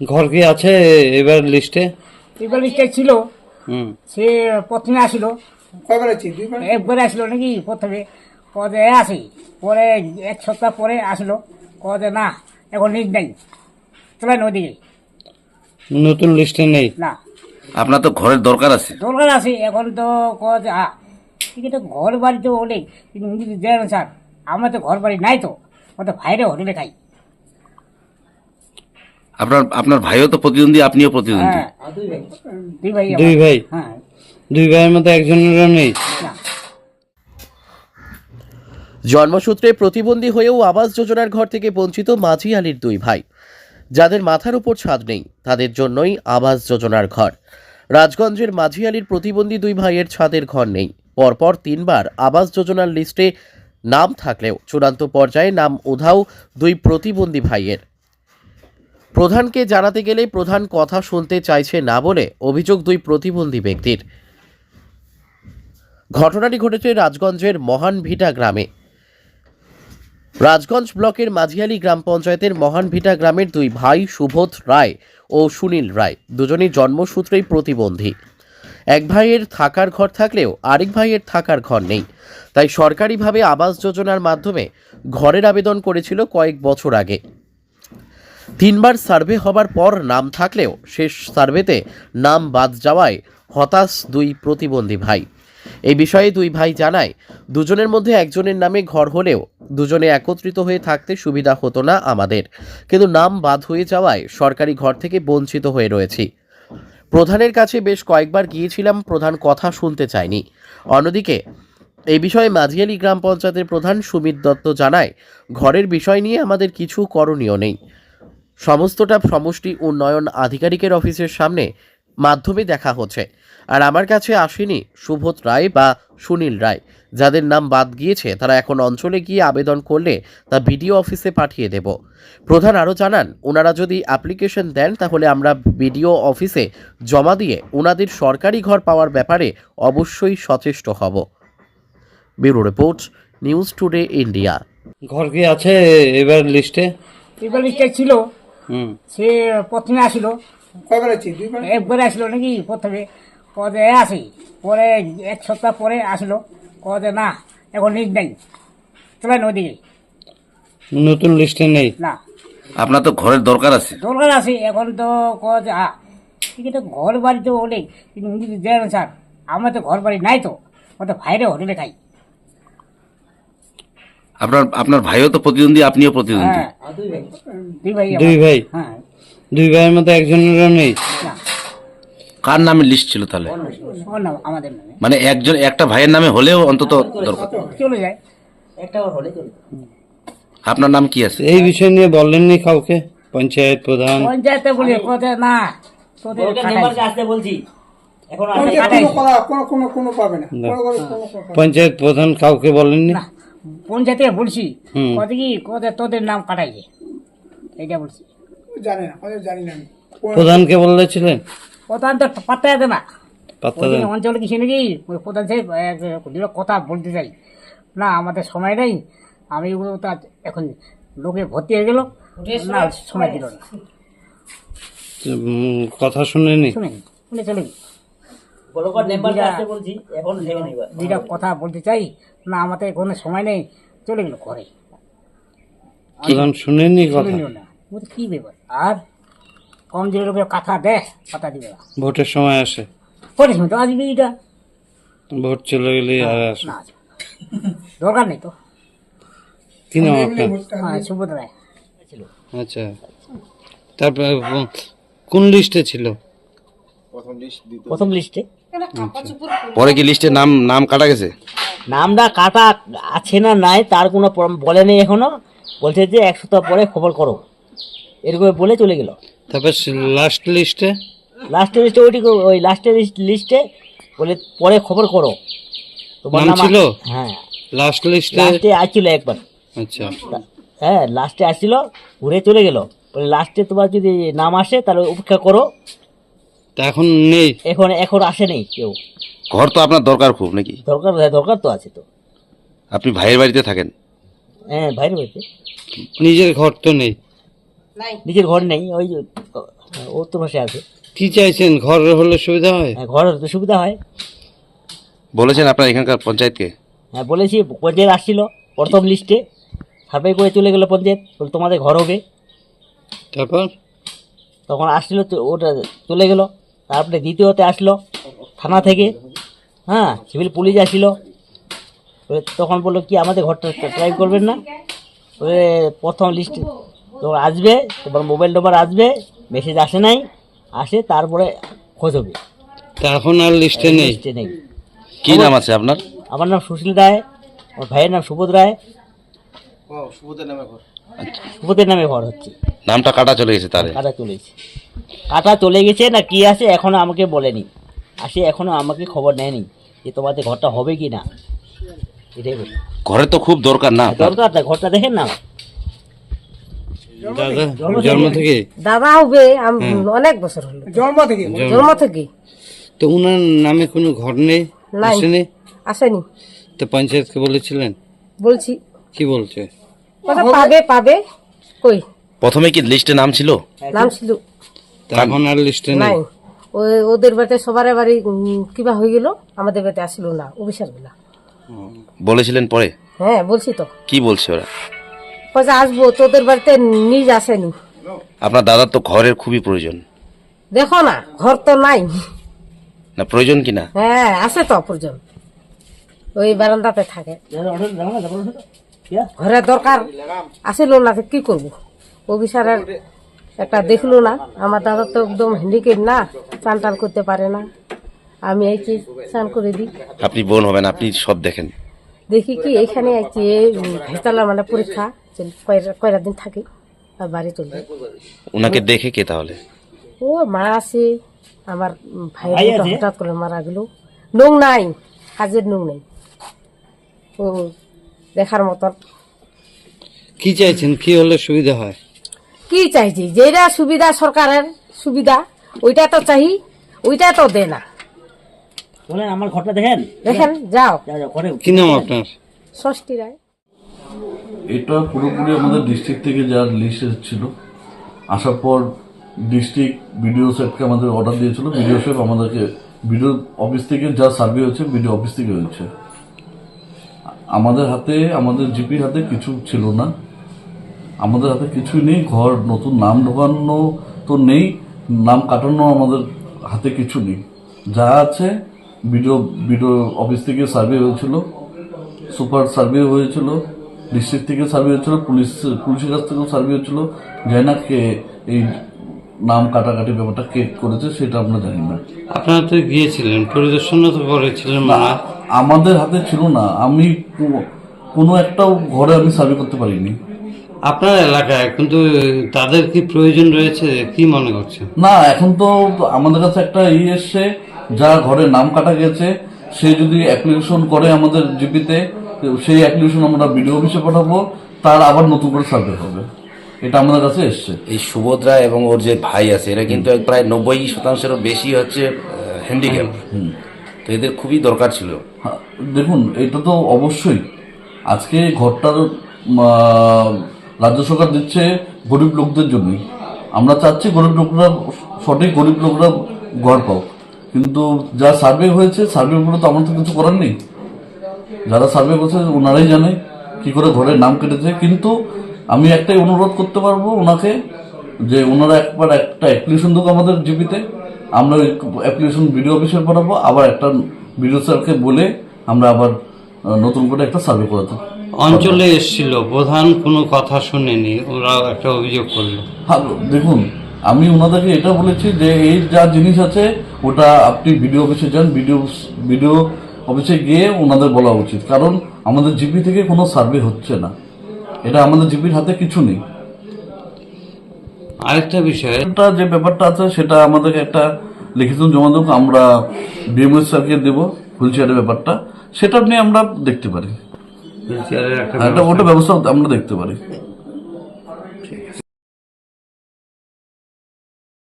ঘর কি আছে এবার লিস্টে এবার লিস্টে ছিল। হুম। সে প্রথমে আসিল। কয়বার আছে দুইবার? একবারে আসলো নাকি প্রথমে? কদে আসি। পরে এক সপ্তাহ পরে আসলো। কদে না এখন লিস্ট নেই। চলেন ওদিকে নতুন লিস্টে নেই? না। আপনার তো ঘরের দরকার আছে। দরকার আছে এখন তো কদে আ কিন্তু ঘর বাড়ি তো অনেক। স্যার আমার তো ঘর বাড়ি নাই তো। আমার তো ভাইরে হোটেলে খাই। আপনার আপনার ভাইও তো প্রতিদ্বন্দ্বী আপনিও প্রতিদ্বন্দ্বী। হ্যাঁ দুই ভাই। দুই ভাই হ্যাঁ। দুই ভাইয়ের মতো একজনেরও নেই? জন্মসূত্রে প্রতিবন্ধী হয়েও আবাস যোজনার ঘর থেকে বঞ্চিত মাঝি আলীর দুই ভাই। যাদের মাথার উপর ছাদ নেই তাদের জন্যই আবাস যোজনার ঘর। রাজগঞ্জের মাঝি আলীর প্রতিবন্ধী দুই ভাইয়ের ছাদের ঘর নেই। পরপর তিনবার আবাস যোজনার লিস্টে নাম থাকলেও চূড়ান্ত পর্যায়ে নাম উধাও দুই প্রতিবন্ধী ভাইয়ের। প্রধানকে জানাতে গেলে প্রধান কথা শুনতে চাইছে না বলে অভিযোগ দুই প্রতিবন্ধী ব্যক্তির। ঘটনাটি ঘটেছে রাজগঞ্জের মহানভিটা গ্রামে। রাজগঞ্জ ব্লকের মাঝিয়ালি গ্রাম পঞ্চায়েতের মহানভিটা গ্রামের দুই ভাই সুবোধ রায় ও সুনীল রায় দুজনই জন্মসূত্রেই প্রতিবন্ধী। এক ভাইয়ের থাকার ঘর থাকলেও আরেক ভাইয়ের থাকার ঘর নেই। তাই সরকারিভাবে আবাস যোজনার মাধ্যমে ঘরের আবেদন করেছিল কয়েক বছর আগে। তিনবার সার্ভে হবার পর নাম থাকলেও শেষ সার্ভেতে নাম বাদ যাওয়ায় হতাশ দুই প্রতিবন্ধী ভাই। এই বিষয়ে দুই ভাই জানায়, দুজনের মধ্যে একজনের নামে ঘর হলেও দুজনে একত্রিত হয়ে থাকতে সুবিধা হতো না আমাদের। কিন্তু নাম বাদ হয়ে যাওয়ায় সরকারি ঘর থেকে বঞ্চিত হয়ে রয়েছি। প্রধানের কাছে বেশ কয়েকবার গিয়েছিলাম, প্রধান কথা শুনতে চায়নি। অন্যদিকে এই বিষয়ে মাঝিয়ালি গ্রাম পঞ্চায়েতের প্রধান সুমিত দত্ত জানায়, ঘরের বিষয় নিয়ে আমাদের কিছু করণীয় নেই। সমস্তটা সমষ্টি উন্নয়ন আধিকারিকের অফিসের সামনে মাধ্যমে দেখা হচ্ছে। আর আমার কাছে আসেনি সুবোধ রায় বা সুনীল রায়। যাদের নাম বাদ গিয়েছে তারা এখন অঞ্চলে গিয়ে আবেদন করলে তা বিডিও অফিসে পাঠিয়ে দেব। প্রধান আরও জানান ওনারা যদি অ্যাপ্লিকেশন দেন তাহলে আমরা বিডিও অফিসে জমা দিয়ে ওনাদের সরকারি ঘর পাওয়ার ব্যাপারে অবশ্যই সচেষ্ট হব। Bureau report news today India. ঘর কি আছে এবার লিস্টে এবার লিস্টে ছিল। সে প্রথমে আসলো। একবারে আসলো নাকি প্রথমে? কদে আসি? পরে এক সপ্তাহ পরে আসলো। কদে না এখন লিস্ট নেই। চলেন ওদিকে নতুন লিস্টে নেই? না। আপনার তো ঘরের দরকার আছে। দরকার আছে এখন তো কদে আ কিন্তু ঘর বাড়ি তো অনেক। স্যার। আমার তো ঘর বাড়ি নাই তো। তো ভাইরে হোটেলে খাই। আপনার আপনার ভাইও তো প্রতিদ্বন্দ্বী আপনিও প্রতিদ্বন্দ্বী। হ্যাঁ দুই ভাই। দুই ভাই হ্যাঁ। দুই ভাইয়ের মধ্যে একজনেরও নেই? না। কার নামে লিস্ট ছিল তাহলে? ওর নাম আমাদের নামে। মানে একজন একটা ভাইয়ের নামে হলেও অন্তত দরকার। চলে যায়। আপনার নাম কি আছে? এই বিষয় নিয়ে বললেননি কাউকে? পঞ্চায়েত প্রধান। পঞ্চায়েতে বলি কদে না। তোদের খাটাই। আসতে বলছি। এখন পঞ্চায়েত প্রধান কাউকে বলেননি? না। পঞ্চায়েতে বলছি? হুম। কত কি কত তোদের নাম কাটাইছে এইটা বলছি। জানি না ওদের জানি না আমি। প্রধানকে বলেছিলেন তো পাত্তা না। পাত্তা ওই দেন অঞ্চলে কিছু নাকি ওই প্রধান সাহেব এক, দুটো কথা বলতে চাই। না আমাদের সময় নেই। আমি ওগুলো তো আজ এখন লোকে ভর্তি হয়ে গেল। না সময় দিল না। উম, কথা শুনেনি? শুনেন শুনে চলে গেল। দুইটা কথা বলতে চাই না আমাদের কোনো সময় নেই চলে গেল ঘরে। প্রধান শুনেনি কথা? কি ব্যাপার? আর কম দিলে লোকে কথা দেয় কথা দিবে ভোটের সময় আসে। পরিস তো আসবি এটা ভোট চলে গেলে আর আসবে। দরকার নেই তো। কি নাম আপনার? হ্যাঁ সুবোধ রায়। আচ্ছা। তারপরে কোন লিস্টে ছিল? প্রথম লিস্টে পরে কি লিস্টে নাম নাম কাটা গেছে? নামটা কাটা আছে না নাই তার কোনো বলেনি এখনও। বলছে যে এক সপ্তাহ পরে খবর করো। এরকম বলে চলে গেল। তারপর লাস্ট লিস্টে লাস্টের লিস্টে ওইটি ওই লাস্টের লিস্টে বলে পরে খবর করো। তোমার নাম ছিল? হ্যাঁ। লাস্ট লিস্টে লাস্টে আসছিল একবার। আচ্ছা। হ্যাঁ লাস্টে আসছিল ঘুরে চলে গেল। বলে লাস্টে তোমার যদি নাম আসে তাহলে অপেক্ষা করো। তা এখন নেই। এখন এখন আসে নেই কেউ। ঘর তো আপনার দরকার খুব নাকি? দরকার হ্যাঁ, দরকার তো আছে তো। আপনি ভাইয়ের বাড়িতে থাকেন? হ্যাঁ বাইরে বাড়িতে। নিজের ঘর তো নেই। নিজের ঘর নেই ওই ও তো পাশে আছে। কি চাইছেন ঘর হলে সুবিধা হয়? হ্যাঁ, ঘর হলে তো সুবিধা হয়। বলেছেন আপনার এখানকার পঞ্চায়েতকে? হ্যাঁ বলেছি পঞ্চায়েত আসছিল প্রথম লিস্টে। সার্ভে করে চলে গেলো পঞ্চায়েত বলে তোমাদের ঘর হবে। তারপর? তখন আসছিল তো ওটা চলে গেল। তারপরে দ্বিতীয়তে আসলো থানা থেকে হ্যাঁ সিভিল পুলিশ আসলো। তখন বলল কি আমাদের ঘরটা ট্রাই করবেন না? প্রথম লিস্ট তোমার আসবে তোমার মোবাইল নম্বর আসবে মেসেজ আসে নাই আসে তারপরে খোঁজ হবে। তা এখন আর লিস্টে নেই? লিস্টে নেই। কি নাম আছে আপনার? আমার নাম সুশীল রায় আমার ভাইয়ের নাম সুবোধ রায়। ও সুবোধের নামে ঘর। হচ্ছে। নামটা কাটা চলে গেছে তারে কাটা চলেছে কাটা চলে গেছে না কি আছে এখনও আমাকে বলেনি। আসে এখনও আমাকে খবর নেয়নি যে তোমাদের ঘরটা হবে কি না। এটাই বলি। ঘরে তো খুব দরকার না দরকার না ঘরটা দেখেন না দাদা জন্ম থেকে। দাদা হবে অনেক বছর হলো। জন্ম থেকে। জন্ম। থেকে। তো উনার নামে কোনো ঘর নেই। আসেনি? আসেনি। তো পঞ্চায়েতকে বলেছিলেন? বলছি। কি বলছে? পাবে পাবে। কই? প্রথমে কি লিস্টে নাম ছিল? নাম ছিল। এখন আর লিস্টে নাই। ওই ওদের বাড়িতে সবার বাড়ি কিবা হয়ে গেল আমাদের বাড়িতে আসলো না অফিসারগুলা। বলেছিলেন পরে? হ্যাঁ বলছি তো। কি বলছে ওরা? পয়সা আসব তোদের বাড়িতে নিজ আসেনি। আপনার দাদার তো ঘরের খুবই প্রয়োজন। দেখো না ঘর তো নাই। না প্রয়োজন কি না? হ্যাঁ আছে তো পর্যন্ত ওই বারান্দাতে থাকে। ঘরে দরকার আসিল না কি করব? অফিসারের একটা দেখল না আমার দাদা তো একদম হ্যান্ডিকেপ না চান টান করতে পারে না। আমি আইছি চান করে দিই? আপনি বোন হবেন আপনি সব দেখেন। দেখি কি এখানে আইছি ভেতালা মানে পরীক্ষা কয়টা দিন থাকি আর বাড়ি চলবে ওনাকে দেখে কে তাহলে? ও মা আছে আমার ভাই ভাই হঠাৎ করে মারা গেল। নুং নাই কাজের নুং নাই। ও দেখার মতন। কি চাইছেন? কি হলে সুবিধা হয়? কি চাইছি? যেটা সুবিধা সরকারের সুবিধা ওইটা তো চাই ওইটা তো দে না। বলেন আমার ঘরটা দেখেন? দেখেন যাও। কি নাম আপনার? ষষ্ঠী রায়। এটা পুরোপুরি আমাদের ডিস্ট্রিক্ট থেকে যা লিস্ট এসেছিল আসার পর ডিস্ট্রিক্ট বিডিও সাহেবকে আমাদের অর্ডার দিয়েছিল। বিডিও সাহেব আমাদেরকে বিডিও অফিস থেকে যা সার্ভে হয়েছে বিডিও অফিস থেকে হয়েছে। আমাদের হাতে আমাদের জিপির হাতে কিছু ছিল না। আমাদের হাতে কিছুই নেই ঘর নতুন নাম ঢোকানো তো নেই নাম কাটানো আমাদের হাতে কিছু নেই। যা আছে বিডিও বিডিও অফিস থেকে সার্ভে হয়েছিল সুপার সার্ভে হয়েছিল ডিস্ট্রিক্ট থেকে সার্ভে হয়েছিল পুলিশ পুলিশের কাছ থেকেও সার্ভে হয়েছিল। যাই না কে এই নাম কাটাকাটি ব্যাপারটা কে করেছে সেটা আমরা জানি না। আপনারা তো গিয়েছিলেন পরিদর্শনও তো করেছিলেন হয়। আমাদের হাতে ছিল না। আমি কোনো একটাও ঘরে আমি সার্ভে করতে পারিনি। আপনার এলাকায় কিন্তু তাদের কি প্রয়োজন রয়েছে? কি মনে করছে না এখন তো আমাদের কাছে একটা ই এসছে যা ঘরে নাম কাটা গেছে সে যদি অ্যাপ্লিকেশন করে আমাদের জিপিতে সেই অ্যাপ্লিকেশন আমরা বিডিও অফিসে পাঠাবো তার আবার নতুন করে সার্ভে হবে। এটা আমাদের কাছে এসছে। এই সুভদ্রা এবং ওর যে ভাই আছে এরা কিন্তু প্রায় নব্বই শতাংশেরও বেশি হচ্ছে হ্যান্ডিক্যাপ তো এদের খুবই দরকার ছিল। হ্যাঁ, দেখুন এটা তো অবশ্যই। আজকে ঘরটার রাজ্য সরকার দিচ্ছে গরিব লোকদের জন্যই। আমরা চাচ্ছি গরিব লোকরা সঠিক গরিব লোকরা ঘর পাও কিন্তু যা সার্ভে হয়েছে সার্ভেগুলো তো আমার তো কিছু করার নেই। যারা সার্ভে করছে ওনারাই জানে কি করে ঘরের নাম কেটেছে। কিন্তু আমি একটাই অনুরোধ করতে পারব ওনাকে যে ওনারা একবার একটা অ্যাপ্লিকেশন দেবো আমাদের জিপিতে আমরা ওই অ্যাপ্লিকেশন ভিডিও অফিসে পাঠাবো আবার একটা ভিডিও স্যারকে বলে আমরা আবার নতুন করে একটা সার্ভে করাতে অঞ্চলে এসেছিল প্রধান কোনো কথা শুনেনি ওরা একটা অভিযোগ করল। হ্যাঁ দেখুন আমি ওনাদেরকে এটা বলেছি যে এই যা জিনিস আছে ওটা আপনি ভিডিও অফিসে যান ভিডিও ভিডিও অফিসে গিয়ে ওনাদের বলা উচিত। কারণ আমাদের জিপি থেকে কোনো সার্ভে হচ্ছে না। এটা আমাদের জিপির হাতে কিছু নেই। আরেকটা বিষয়টা যে ব্যাপারটা আছে সেটা আমাদেরকে একটা লিখিত জমা দেবো আমরা বিএমএস স্যারকে দেবো হুইল চেয়ারের ব্যাপারটা। সেটা নিয়ে আমরা দেখতে পারি। ওটা ব্যবস্থা আমরা দেখতে পারি।